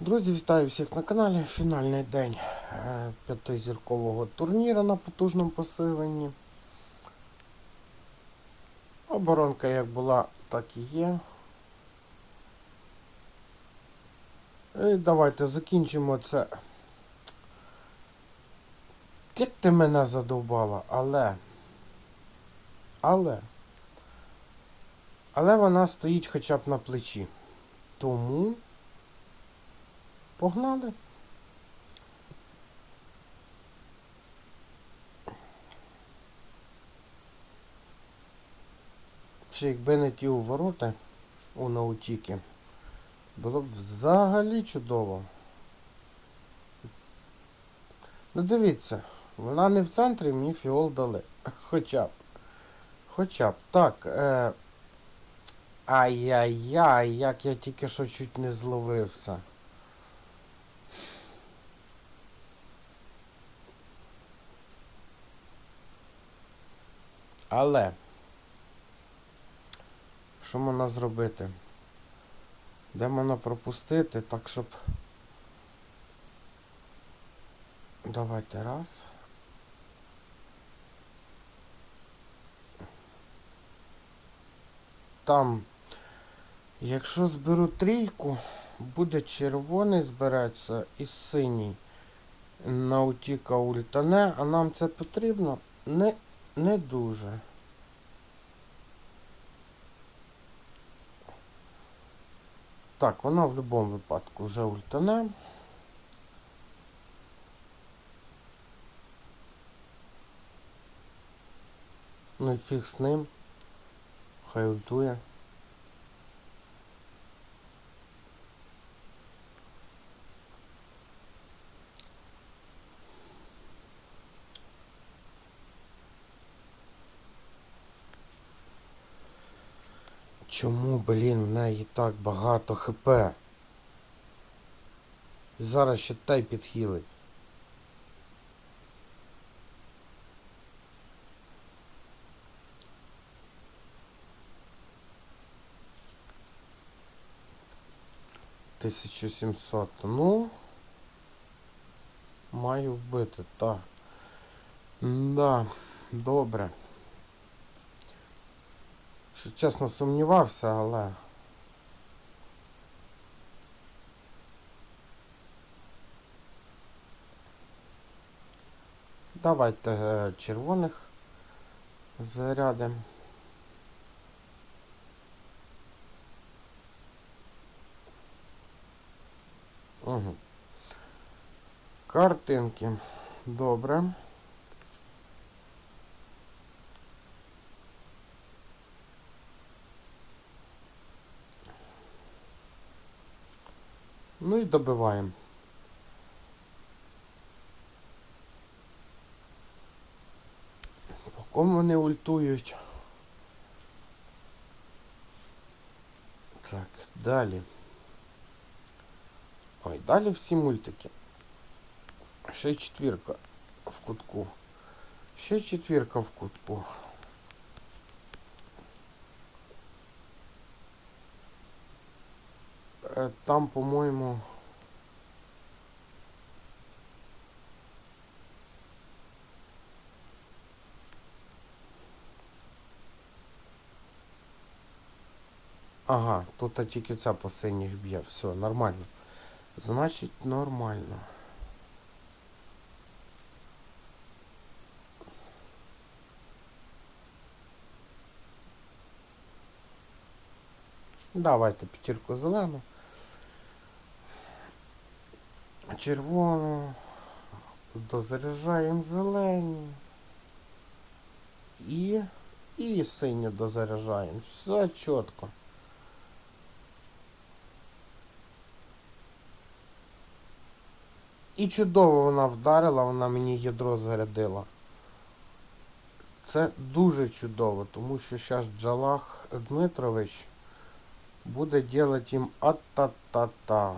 Друзі, вітаю всіх на каналі. Фінальний день е, п'ятизіркового турніру на потужному посиленні. Оборонка як була, так і є. І давайте закінчимо це. Як ти мене задовбала, але. Але. Але вона стоїть хоча б на плечі. Тому. Погнали. Ще якби не ті увороти у наутіки, було б взагалі чудово. Ну дивіться, вона не в центрі, мені фіол дали. Хоча б. Хоча б. Так. Е... Ай-яй-яй, як я тільки що чуть не зловився. Але що можна зробити? Де можна пропустити, так щоб. Давайте раз. Там, якщо зберу трійку, буде червоний збиратися і синій. Наутіка ультане, а нам це потрібно не не дуже. Так, вона в будь-якому випадку вже ультане. Ну і фіг з ним. Хай ультує. Чому, блін, в неї так багато хп? І зараз ще тай підхилить. Тисячу сімсот. Ну. Маю вбити, так. Да, добре. Що чесно сумнівався, але. Давайте е, червоних зарядимо. Угу. Картинки. Добре. Ну і добиваємо. По кому вони ультують? Так, далі. Ой, далі всі мультики. Ще четвірка в кутку. Ще четвірка в кутку. Там, по-моєму. Ага, тут тільки ця по синіх б'є. Все, нормально. Значить, нормально. Давайте п'ятірку зелену. Червону. Дозаряджаємо зелені. І... І синю дозаряджаємо. Все чітко. І чудово вона вдарила, вона мені ядро зарядила. Це дуже чудово, тому що зараз Джалах Дмитрович буде делать їм ат-та-та-та.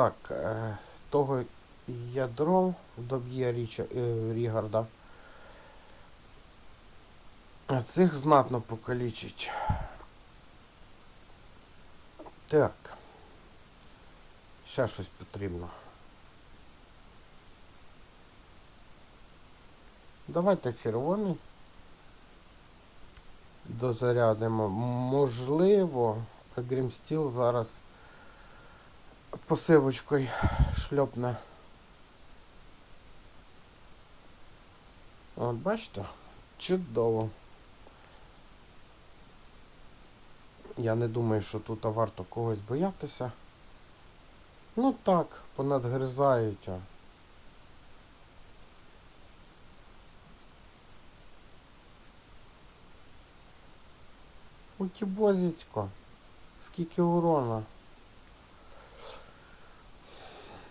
Так, е, того ядро доб'є е, Рігарда. Цих знатно покалічить. Так. Ще щось потрібно. Давайте червоний. Дозарядимо. Можливо, Грімстіл зараз посивочкою шльопне. От бачите? Чудово. Я не думаю, що тут варто когось боятися. Ну так, понадгризають. Утібозітько. Скільки урона.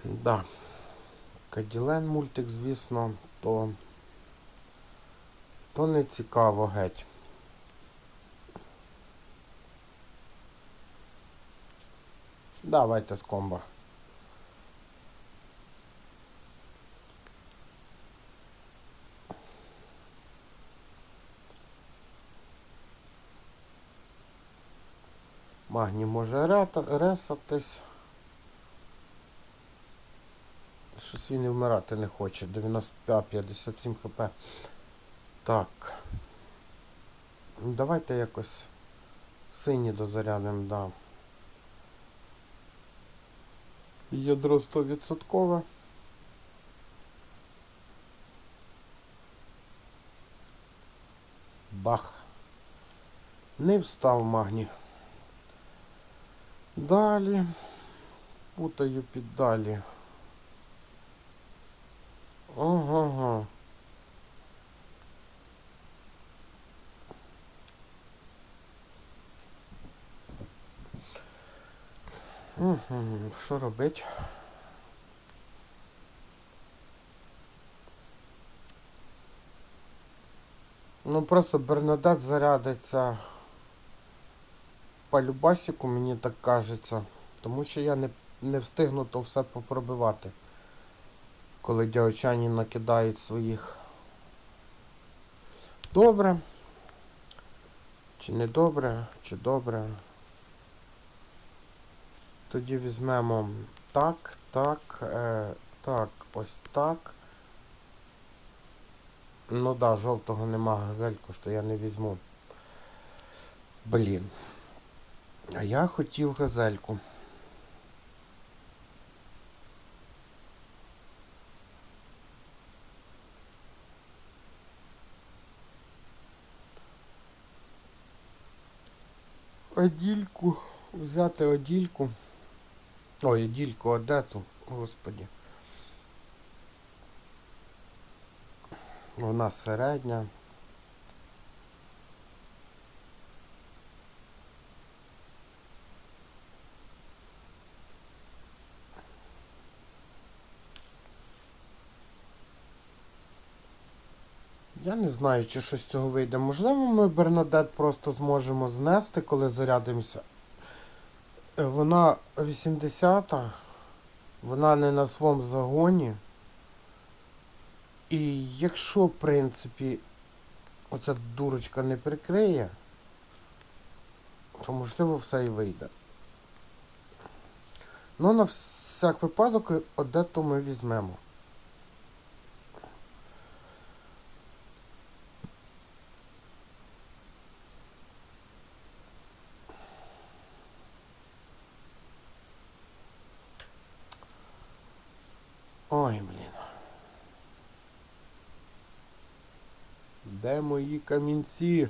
Да. Каділен мультик, звісно, то, то не цікаво геть. Давайте з комбо. Магні може ресатись. Щось він і вмирати не хоче. 95, 57 хп. Так. Давайте якось сині дозарядимо, да. Ядро 100%. Бах. Не встав магні. Далі. Путаю під далі. Ого. Угу. Що робить? Ну просто Бернадет зарядиться по любасіку, мені так кажеться. Тому що я не, не встигну то все попробивати. Коли дівчані накидають своїх. Добре. Чи не добре, чи добре. Тоді візьмемо так, так, е, так, ось так. Ну да, жовтого нема газельку, що я не візьму. Блін. А я хотів газельку. Одільку. Взяти одільку. Ой, одільку, одету, господі. Вона середня. Я не знаю, чи щось з цього вийде. Можливо, ми Бернадет просто зможемо знести, коли зарядимося. Е, Вона 80-та, вона не на своєму загоні. І якщо, в принципі, оця дурочка не прикриє, то можливо все і вийде. Ну, на всяк випадок, одету ми візьмемо. Ой, блін. Де мої камінці?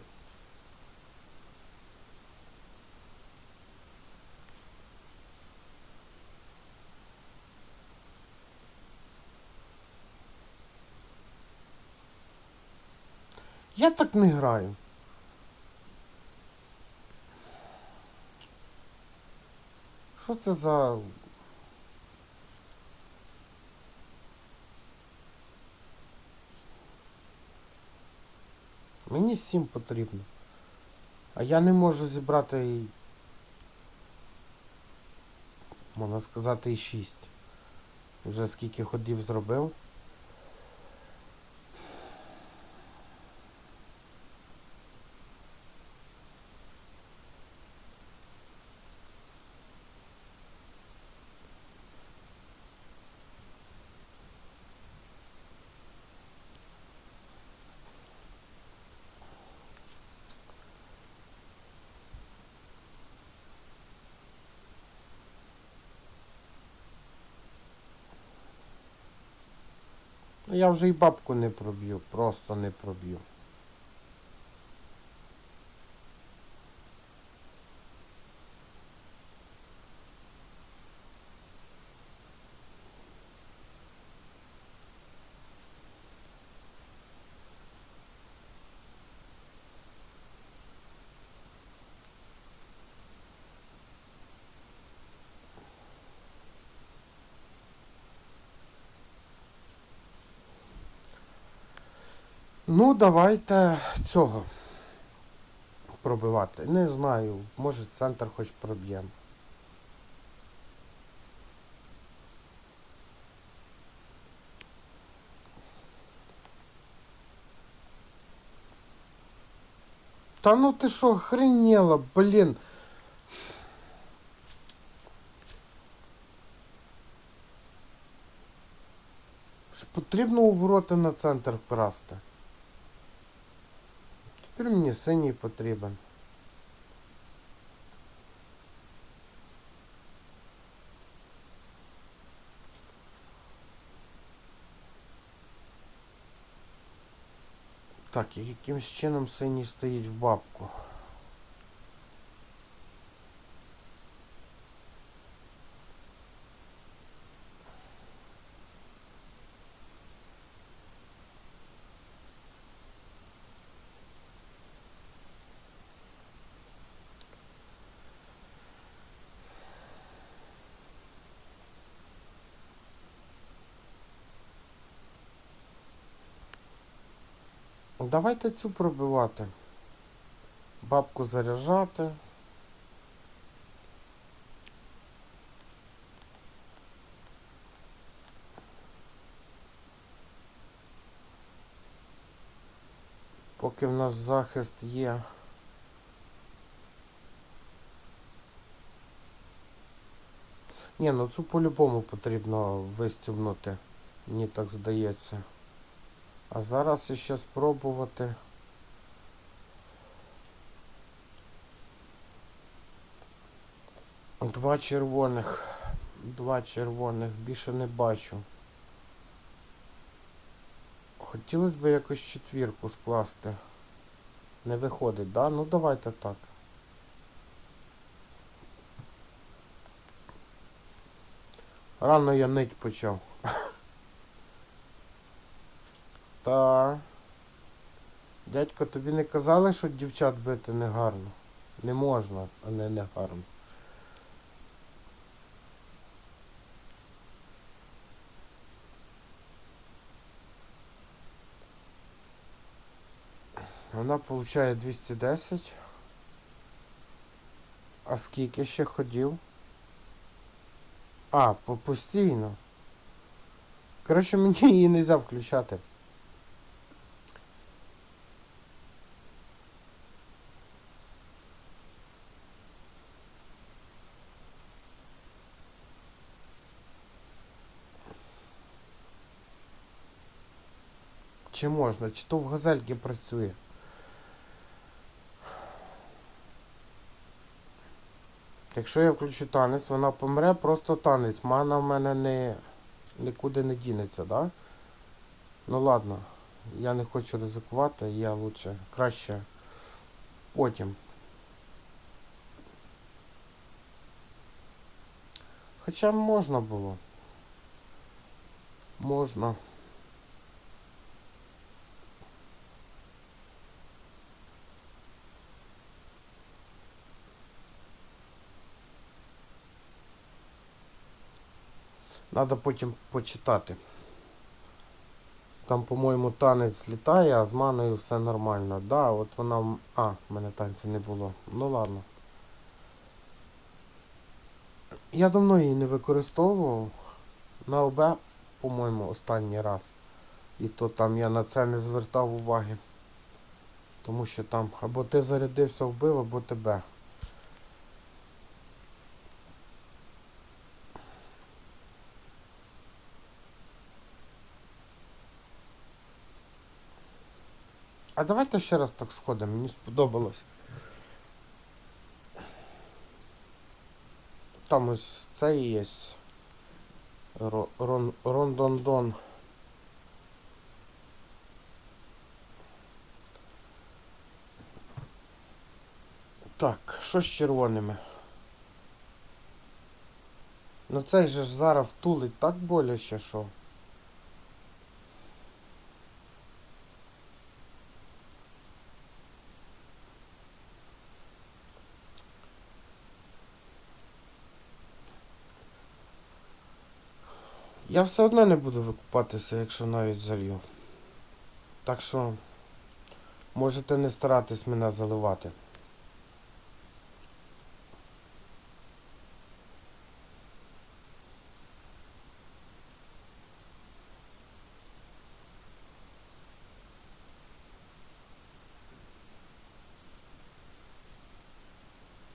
Я так не граю. Що це за Мені сім потрібно. А я не можу зібрати. Можна сказати, і шість. Вже скільки ходів зробив. Я вже і бабку не проб'ю, просто не проб'ю. Ну, давайте цього пробивати. Не знаю, може центр хоч проб'ємо. Та ну ти що, охренела, блін. Потрібно у ворота на центр красти. Тепер мені синій потрібен. Так, якимсь чином синій стоїть в бабку. Давайте цю пробивати. Бабку заряджати. Поки в нас захист є. Ні, ну цю по-любому потрібно вистюбнути. Мені так здається. А зараз ще спробувати. Два червоних. Два червоних. Більше не бачу. Хотілося б якось четвірку скласти. Не виходить, да? Ну давайте так. Рано я нить почав. Та. Дядько, тобі не казали, що дівчат бити не гарно? Не можна, а не не гарно. Вона получає 210. А скільки ще ходів? А, постійно. Коротше, мені її не можна включати. Чи можна? Чи то в газельки працює? Якщо я включу танець, вона помре, просто танець. Мана в мене не нікуди не дінеться, да? Ну ладно, я не хочу ризикувати, я лучше краще потім. Хоча можна було. Можна. Надо потім почитати. Там, по-моєму, танець злітає, а з маною все нормально. Да, от вона... А, в мене танця не було. Ну ладно. Я давно її не використовував. На ОБ, по-моєму, останній раз. І то там я на це не звертав уваги. Тому що там або ти зарядився вбив, або тебе. А давайте ще раз так сходимо, мені сподобалось. Там ось це і є. Рон, Рондондон. Так, що з червоними? Ну цей же ж зараз втулить так боляче, що... Я все одно не буду викупатися, якщо навіть залью. Так що можете не старатись мене заливати.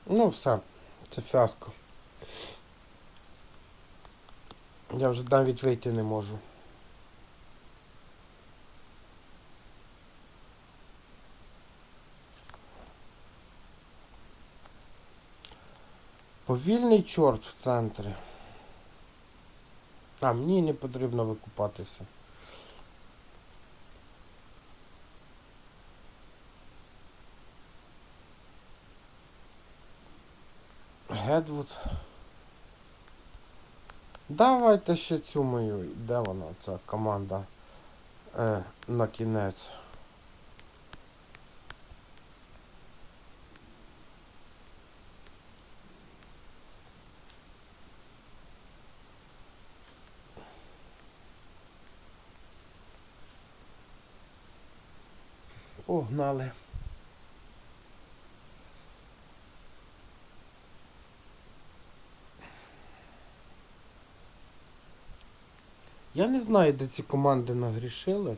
Ну все, це фіаско. Я вже навіть вийти не можу. Повільний чорт в центрі. А, мені не потрібно викупатися. Гедвуд. Давайте ще цю мою. Де вона, ця команда? Е, на кінець. Погнали. Я не знаю, де ці команди нагрішили.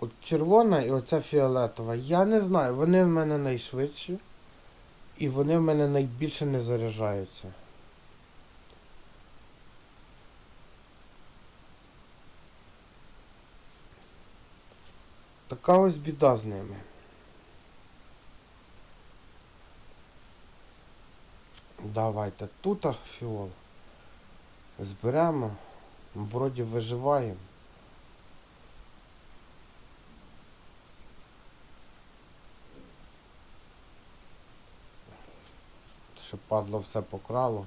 От червона і оця фіолетова. Я не знаю, вони в мене найшвидші. І вони в мене найбільше не заряджаються. Така ось біда з ними. Давайте тут фіол. Зберемо. Вроді виживаємо. Ще падло все покрало.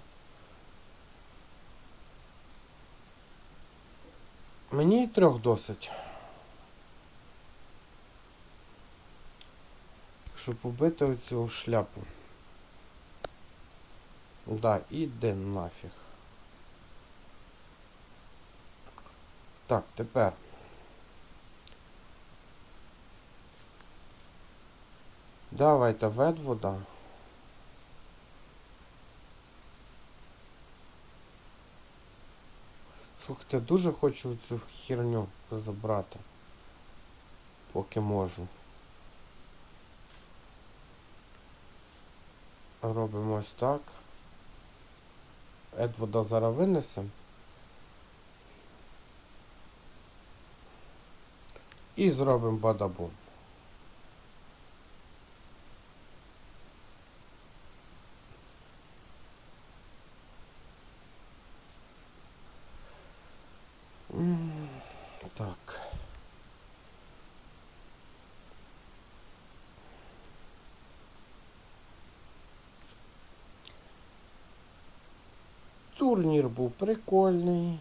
Мені і трьох досить. Щоб убити оцю шляпу. Да, іди нафіг. Так, тепер. Давайте ведвода. Слухайте, дуже хочу цю херню забрати. Поки можу. Робимо ось так. Едвода зараз винесемо. І зробимо бадабум. Так. Турнір був прикольний,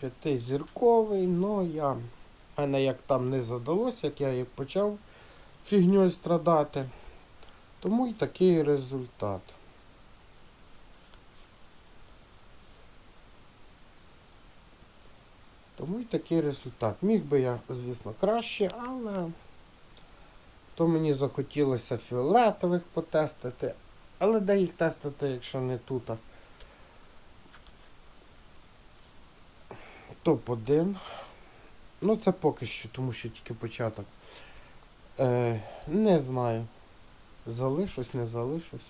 п'ятизірковий, но я в мене як там не задалося, як я почав фігньою страдати. Тому і такий результат. Тому і такий результат. Міг би я, звісно, краще, але то мені захотілося фіолетових потестити. Але де їх тестити, якщо не тут? Топ-1. Ну це поки що, тому що тільки початок. Е, Не знаю. Залишусь, не залишусь.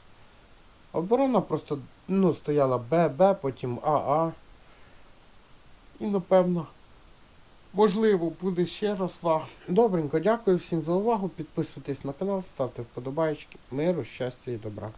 Оборона просто ну, стояла ББ, потім АА. І напевно. Можливо, буде ще раз ва. Добренько, дякую всім за увагу. Підписуйтесь на канал, ставте вподобайки. Миру, щастя і добра.